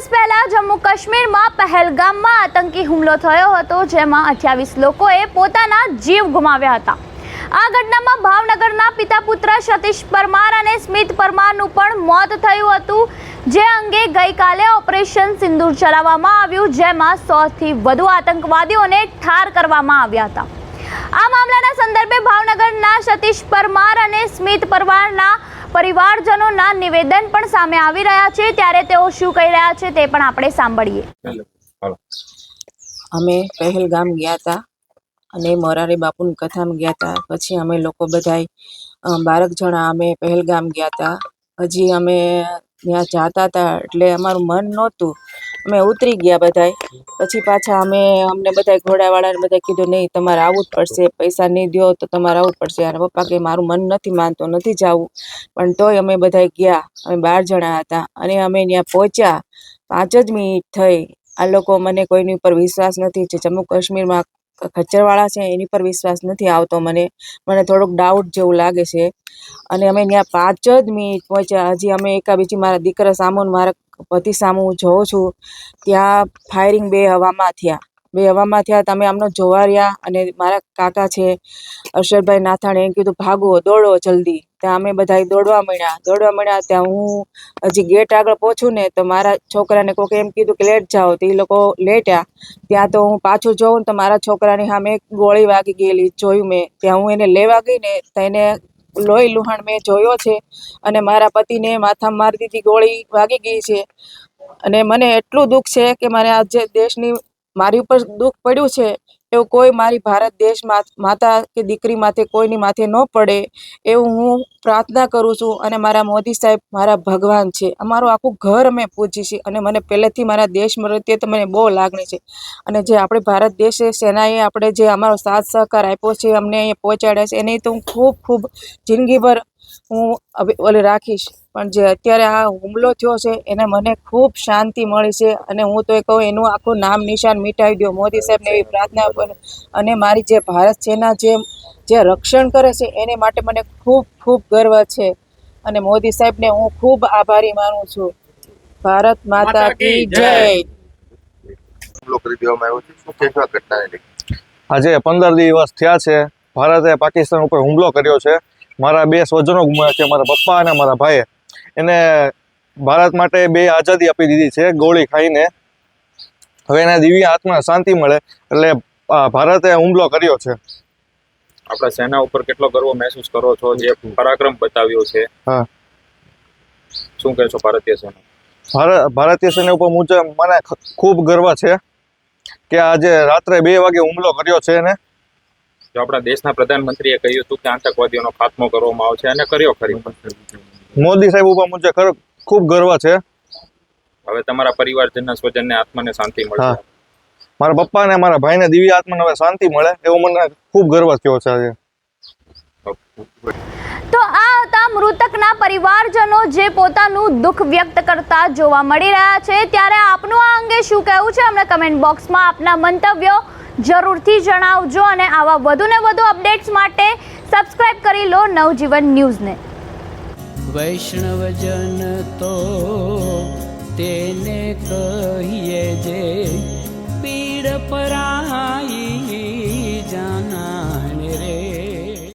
દિવસ પહેલા જમ્મુ કાશ્મીરમાં પહેલગામમાં આતંકી હુમલો થયો હતો, જેમાં અઠ્યાવીસ લોકોએ પોતાના જીવ ગુમાવ્યા હતા. આ ઘટનામાં ભાવનગરના પિતા પુત્ર સતીશ પરમાર અને સ્મિત પરમારનું પણ મોત થયું હતું, જે અંગે ગઈકાલે ઓપરેશન સિંદૂર ચલાવવામાં આવ્યું, જેમાં સોથી વધુ આતંકવાદીઓને ઠાર કરવામાં આવ્યા હતા. આ મામલાના સંદર્ભે ભાવનગરના સતીશ પરમાર અને સ્મિત પરમારના પરિવારજનોના નિવેદન પણ સામે આવી રહ્યા છે. ત્યારે તેઓ શું કહી રહ્યા છે તે પણ આપણે સાંભળીએ. અમે પહેલગામ ગયા હતા અને મોરારી બાપુની કથામાં ગયા હતા. પછી અમે લોકો બધાય બારક જણા અમે પહેલગામ ગયા હતા. હજી અમે ત્યાં જાતા હતા એટલે અમારું મન નહોતું અમે ઉતરી ગયા બધાય. પછી પાછા અમે અમને બધાય ઘોડાવાળાને બધાય કીધું, નહીં, તમારે આવવું જ પડશે. પૈસા નહીં દો તો તમારે આવવું જ પડશે. અને પપ્પા કે, મારું મન નથી માનતો, નથી જવું. પણ તોય અમે બધાય ગયા. અમે બાર જણા હતા. અને અમે ત્યાં પહોંચ્યા. પાંચ જ મિનિટ થઈ. આ લોકો મને કોઈની ઉપર વિશ્વાસ નથી જે જમ્મુ કાશ્મીરમાં ખચ્ચરવાળા છે, એની પર વિશ્વાસ નથી આવતો મને. મને થોડુંક ડાઉટ જેવું લાગે છે. અને અમે ત્યાં પાંચ જ મિનિટ પહોંચ્યા. હજી અમે એકા બીજી મારા દીકરા સામોન મારા પતિ સામે હું જોઉં છું, ત્યાં ફાયરિંગ બે હવામાં થયા. બે હવામાં થયા, તમે આમનો જોવા રહ્યા અને મારા કાકા છે, અરશદભાઈ નાથાણે, એમ કીધું, ભાગો, દોડો જલ્દી. ત્યાં અમે બધા દોડવા મળ્યા. દોડવા મળ્યા, ત્યાં હું હજી ગેટ આગળ પહોંચું ને, તો મારા છોકરાને કોઈક એમ કીધું કે, લેટ જાઓ. તો એ લોકો લેટ્યા. ત્યાં તો હું પાછું જોઉં તો મારા છોકરાની સામે ગોળી વાગી ગયેલી, જોયું મેં. ત્યાં હું એને લેવા ગઈ ને, તો એને લોહી લુહાણ મેં જોયો છે અને મારા પતિને માથા મારી દીધી, ગોળી વાગી ગઈ છે. અને મને એટલું દુઃખ છે કે મારે આજે દેશની મારી ઉપર દુઃખ પડ્યું છે એવું કોઈ મારી ભારત દેશ માતા કે દીકરી માથે કોઈની માથે ન પડે એવું હું પ્રાર્થના કરું છું અને મારા મોદી સાહેબ મારા ભગવાન છે. અમારું આખું ઘર અમે પૂજી છે અને મને પહેલેથી મારા દેશ પ્રત્યે તો મને બહુ લાગણી છે. અને જે આપણે ભારત દેશે સેનાએ આપણે જે અમારો સાથ સહકાર આપ્યો છે, અમને અહીંયા પહોંચાડ્યા છે, એની તો હું ખૂબ ખૂબ જિંદગીભર હું ઓલી રાખીશ. પણ જે અત્યારે આ હુમલો થયો છે એને મને ખૂબ શાંતિ મળી છે અને હું તો એ કહું એનું આખું નામ નિશાન મિટાવી દો મોદી સાહેબને એવી પ્રાર્થના પણ અને મારી જે ભારત સેના જે જે રક્ષણ કરે છે એને માટે મને ખૂબ ખૂબ ગર્વ છે. અને મોદી સાહેબને હું ખૂબ આભારી માનું છું. ભારત માતા કી જય. આજે પંદર દિવસ થયા છે. ભારતે પાકિસ્તાન ઉપર હુમલો કર્યો છે. મારા બે સ્વજનો ગુમાવ્યા છે મારા પપ્પા અને મારા ભાઈએ. એને ભારત માટે બે આઝાદી આપી દીધી છે ગોળી ખાઈને. હવે એના દિવ્ય આત્મા શાંતિ મળે એટલે ભારતે હુમલો કર્યો છે. આપણા સેના ઉપર કેટલો ગર્વ મહેસૂસ કરો છો જે પરાક્રમ બતાવ્યો છે. હા. શું કહેશો ભારતીય સેના? ભારત ભારતીય સેના ઉપર મુજબ મને ખૂબ ગર્વ છે કે આજે રાત્રે બે વાગે હુમલો કર્યો છે એને. જો આપણા દેશના પ્રધાનમંત્રીએ કહ્યું હતું કે આતંકવાદીઓનો ખાત્મો કરવામાં આવશે અને કર્યો ખરી. મોદી સાહેબ ઉપર મુજબ ખૂબ ગર્વ છે. હવે તમારા પરિવારજનના સ્વજનને આત્માને શાંતિ મળે મારા પપ્પા ને મારા ભાઈને દિવ્ય આત્માને હવે શાંતિ મળે એવો મને ખૂબ ગર્વ થયો છે આજે. તો આ હતા મૃતકના પરિવારજનો જે પોતાનું દુઃખ વ્યક્ત કરતા જોવા મળી રહ્યા છે. ત્યારે આપનું આ શું કહેવું છે? અમને કમેન્ટ બોક્સમાં આપના મંતવ્યો જરૂરથી જણાવજો અને આવા વધુ ને વધુ અપડેટ્સ માટે સબસ્ક્રાઇબ કરી લો નવજીવન ન્યૂઝને. વૈષ્ણવજન તો તેને કહીએ જે પીડ પરાઈ